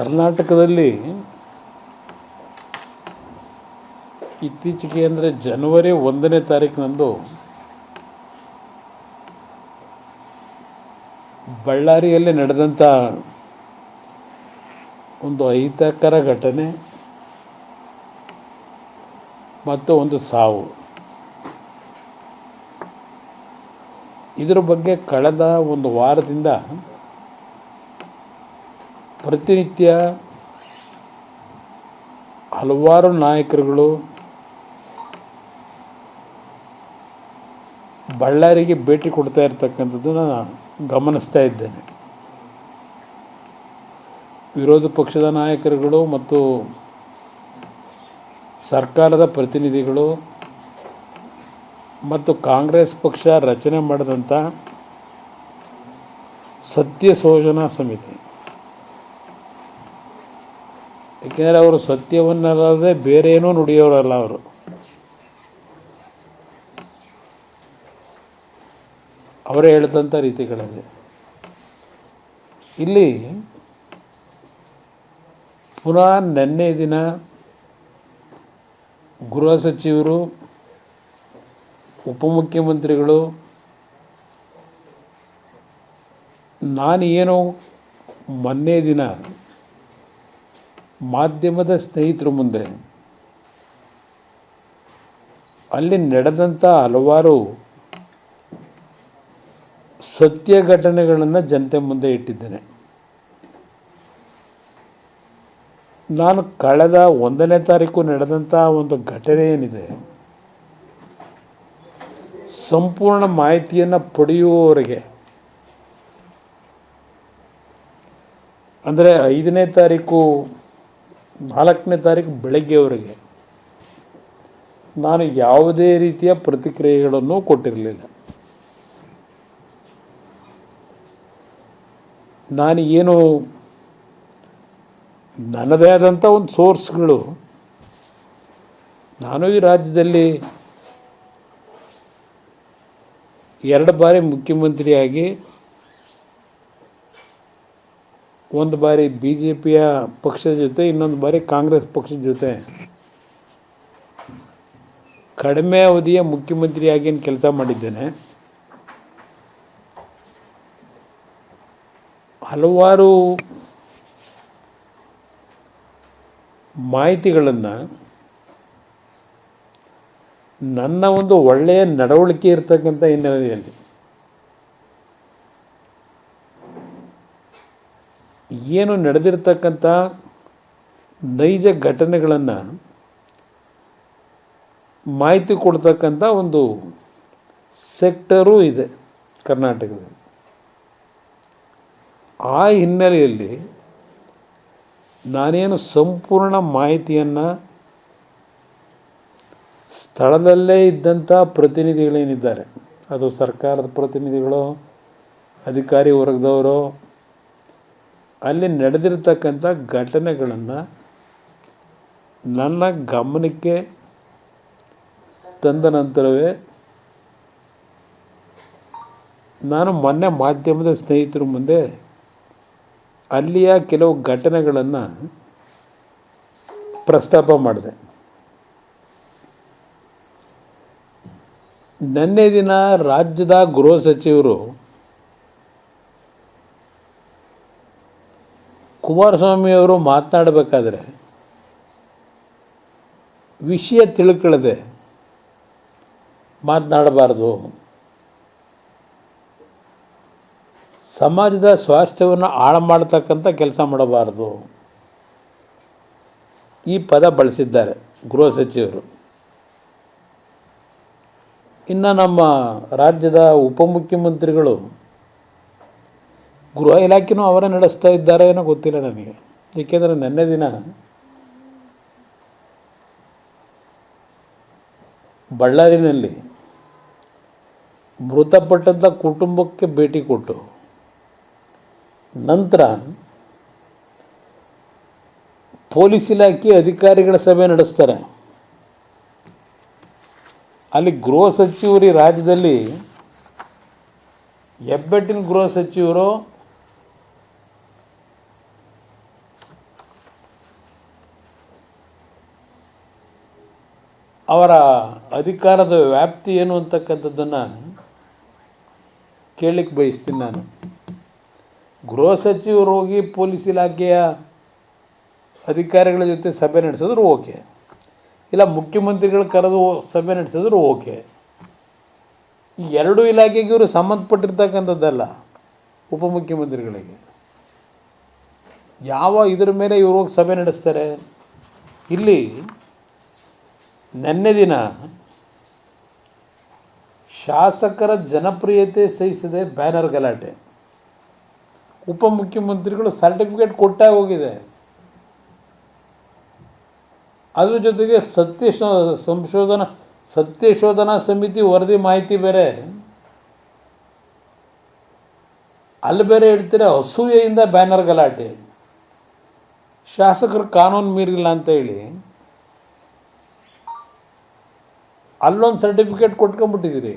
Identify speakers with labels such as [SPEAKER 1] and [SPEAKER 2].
[SPEAKER 1] ಕರ್ನಾಟಕದಲ್ಲಿ ಇತ್ತೀಚೆಗೆ ಅಂದರೆ ಜನವರಿ ಒಂದನೇ ತಾರೀಕಿನಂದು ಬಳ್ಳಾರಿಯಲ್ಲಿ ನಡೆದಂಥ ಒಂದು ಅಹಿತಕರ ಘಟನೆ ಮತ್ತು ಒಂದು ಸಾವು. ಇದರ ಬಗ್ಗೆ ಕಳೆದ ಒಂದು ವಾರದಿಂದ ಪ್ರತಿನಿತ್ಯ ಹಲವಾರು ನಾಯಕರುಗಳು ಬಳ್ಳಾರಿಗೆ ಭೇಟಿ ಕೊಡ್ತಾ ಇರ್ತಕ್ಕಂಥದ್ದು ನಾನು ಗಮನಿಸ್ತಾ ಇದ್ದೇನೆ. ವಿರೋಧ ಪಕ್ಷದ ನಾಯಕರುಗಳು ಮತ್ತು ಸರ್ಕಾರದ ಪ್ರತಿನಿಧಿಗಳು ಮತ್ತು ಕಾಂಗ್ರೆಸ್ ಪಕ್ಷ ರಚನೆ ಮಾಡಿದಂಥ ಸತ್ಯ ಸೋಜನಾ ಸಮಿತಿ. ಏಕೆಂದರೆ ಅವರು ಸತ್ಯವನ್ನಲ್ಲದೆ ಬೇರೆ ಏನೂ ನುಡಿಯೋರಲ್ಲ ಅವರು. ಅವರೇ ಹೇಳಿದಂಥ ರೀತಿಗಳಲ್ಲಿ. ಇಲ್ಲಿ ಪುನಃ ನಿನ್ನೆ ದಿನ ಗೃಹ ಸಚಿವರು, ಉಪಮುಖ್ಯಮಂತ್ರಿಗಳು, ನಾನು ಏನು ಮೊನ್ನೆ ದಿನ ಮಾಧ್ಯಮದ ಸ್ನೇಹಿತರ ಮುಂದೆ. ಅಲ್ಲಿ ನಡೆದಂಥ ಹಲವಾರು ಸತ್ಯ ಘಟನೆಗಳನ್ನು ಜನತೆ ಮುಂದೆ ಇಟ್ಟಿದ್ದೇನೆ. ನಾನು ಕಳೆದ ಒಂದನೇ ತಾರೀಕು ನಡೆದಂಥ ಒಂದು ಘಟನೆ ಏನಿದೆ, ಸಂಪೂರ್ಣ ಮಾಹಿತಿಯನ್ನು ಪಡೆಯುವವರಿಗೆ, ಅಂದರೆ ಐದನೇ ತಾರೀಕು ನಾಲ್ಕನೇ ತಾರೀಕು ಬೆಳಗ್ಗೆವರೆಗೆ. ನಾನು ಯಾವುದೇ ರೀತಿಯ ಪ್ರತಿಕ್ರಿಯೆಗಳನ್ನು ಕೊಟ್ಟಿರಲಿಲ್ಲ. ನಾನು ಏನು ನನ್ನದೇ ಆದಂಥ ಒಂದು ಸೋರ್ಸ್ಗಳು, ನಾನು ಈ ರಾಜ್ಯದಲ್ಲಿ ಎರಡು ಬಾರಿ ಮುಖ್ಯಮಂತ್ರಿಯಾಗಿ ಒಂದು ಬಾರಿ ಬಿ ಜೆ ಪಿಯ ಪಕ್ಷದ ಜೊತೆ, ಇನ್ನೊಂದು ಬಾರಿ ಕಾಂಗ್ರೆಸ್ ಪಕ್ಷದ ಜೊತೆ. ಕಡಿಮೆ ಅವಧಿಯ ಮುಖ್ಯಮಂತ್ರಿಯಾಗಿ ಕೆಲಸ ಮಾಡಿದ್ದೇನೆ. ಹಲವಾರು ಮಾಹಿತಿಗಳನ್ನು ನನ್ನ ಒಂದು ಒಳ್ಳೆಯ ನಡವಳಿಕೆ ಇರ್ತಕ್ಕಂಥ ಹಿನ್ನೆಲೆಯಲ್ಲಿ ಏನು ನಡೆದಿರ್ತಕ್ಕಂಥ ನೈಜ ಘಟನೆಗಳನ್ನು ಮಾಹಿತಿ ಕೊಡ್ತಕ್ಕಂಥ ಒಂದು ಸೆಕ್ಟರೂ ಇದೆ ಕರ್ನಾಟಕದಲ್ಲಿ. ಆ ಹಿನ್ನೆಲೆಯಲ್ಲಿ ನಾನೇನು ಸಂಪೂರ್ಣ ಮಾಹಿತಿಯನ್ನು ಸ್ಥಳದಲ್ಲೇ ಇದ್ದಂಥ ಪ್ರತಿನಿಧಿಗಳೇನಿದ್ದಾರೆ, ಅದು ಸರ್ಕಾರದ ಪ್ರತಿನಿಧಿಗಳು, ಅಧಿಕಾರಿ ವರ್ಗದವರು ಅಲ್ಲಿ ನಡೆದಿರ್ತಕ್ಕಂಥ ಘಟನೆಗಳನ್ನು ನನ್ನ ಗಮನಕ್ಕೆ ತಂದ ನಂತರವೇ ನಾನು ಮೊನ್ನೆ ಮಾಧ್ಯಮದ ಸ್ನೇಹಿತರ ಮುಂದೆ ಅಲ್ಲಿಯ ಕೆಲವು ಘಟನೆಗಳನ್ನು ಪ್ರಸ್ತಾಪ ಮಾಡಿದೆ. ನಿನ್ನೆ ದಿನ ರಾಜ್ಯದ ಗೃಹ ಸಚಿವರು ಕುಮಾರಸ್ವಾಮಿಯವರು ಮಾತನಾಡಬೇಕಾದ್ರೆ ವಿಷಯ ತಿಳ್ಕೊಳ್ಳದೆ ಮಾತನಾಡಬಾರ್ದು. ಸಮಾಜದ ಸ್ವಾಸ್ಥ್ಯವನ್ನು ಹಾಳು ಮಾಡ್ತಕ್ಕಂಥ ಕೆಲಸ ಮಾಡಬಾರ್ದು. ಈ ಪದ ಬಳಸಿದ್ದಾರೆ ಗೃಹ ಸಚಿವರು. ಇನ್ನು ನಮ್ಮ ರಾಜ್ಯದ ಉಪಮುಖ್ಯಮಂತ್ರಿಗಳು ಗೃಹ ಇಲಾಖೆನೂ ಅವರೇ ನಡೆಸ್ತಾ ಇದ್ದಾರೆ ಏನೋ ಗೊತ್ತಿಲ್ಲ ನನಗೆ. ಏಕೆಂದರೆ ನಿನ್ನೆ ದಿನ ಬಳ್ಳಾರಿನಲ್ಲಿ ಮೃತಪಟ್ಟಂಥ ಕುಟುಂಬಕ್ಕೆ ಭೇಟಿ ಕೊಟ್ಟು ನಂತರ ಪೊಲೀಸ್ ಇಲಾಖೆ ಅಧಿಕಾರಿಗಳ ಸಭೆ ನಡೆಸ್ತಾರೆ. ಅಲ್ಲಿ ಗೃಹ ಸಚಿವರು ರಾಜ್ಯದಲ್ಲಿ ಹೆಬ್ಬೆಟ್ಟಿನ ಗೃಹ ಸಚಿವರು ಅವರ ಅಧಿಕಾರದ ವ್ಯಾಪ್ತಿ ಏನು ಅಂತಕ್ಕಂಥದ್ದನ್ನು ಕೇಳಲಿಕ್ಕೆ ಬಯಸ್ತೀನಿ ನಾನು. ಗೃಹ ಸಚಿವರು ಹೋಗಿ ಪೊಲೀಸ್ ಇಲಾಖೆಯ ಅಧಿಕಾರಿಗಳ ಜೊತೆ ಸಭೆ ನಡೆಸಿದ್ರು ಓಕೆ. ಇಲ್ಲ, ಮುಖ್ಯಮಂತ್ರಿಗಳು ಕರೆದು ಸಭೆ ನಡೆಸಿದ್ರು ಓಕೆ. ಎರಡು ಇಲಾಖೆಗೆ ಇವರು ಸಂಬಂಧಪಟ್ಟಿರ್ತಕ್ಕಂಥದ್ದಲ್ಲ ಉಪಮುಖ್ಯಮಂತ್ರಿಗಳಿಗೆ. ಯಾವ ಇದರ ಮೇಲೆ ಇವರು ಹೋಗಿ ಸಭೆ ನಡೆಸ್ತಾರೆ? ಇಲ್ಲಿ ನಿನ್ನೆ ದಿನ ಶಾಸಕರ ಜನಪ್ರಿಯತೆ ಸಹಿಸದೆ ಬ್ಯಾನರ್ ಗಲಾಟೆ. ಉಪಮುಖ್ಯಮಂತ್ರಿಗಳು ಸರ್ಟಿಫಿಕೇಟ್ ಕೊಟ್ಟಾಗ ಹೋಗಿದೆ. ಅದ್ರ ಜೊತೆಗೆ ಸತ್ಯ ಸಂಶೋಧನಾ ಸತ್ಯಶೋಧನಾ ಸಮಿತಿ ವರದಿ ಮಾಹಿತಿ ಬೇರೆ. ಅಲ್ಲಿ ಬೇರೆ ಹೇಳ್ತೀರ, ಅಸೂಯೆಯಿಂದ ಬ್ಯಾನರ್ ಗಲಾಟೆ. ಶಾಸಕರು ಕಾನೂನು ಮೀರಿಲ್ಲ ಅಂತ ಹೇಳಿ. ಅಲ್ಲೊಂದು ಸರ್ಟಿಫಿಕೇಟ್ ಕೊಟ್ಕೊಂಡ್ಬಿಟ್ಟಿದ್ದೀರಿ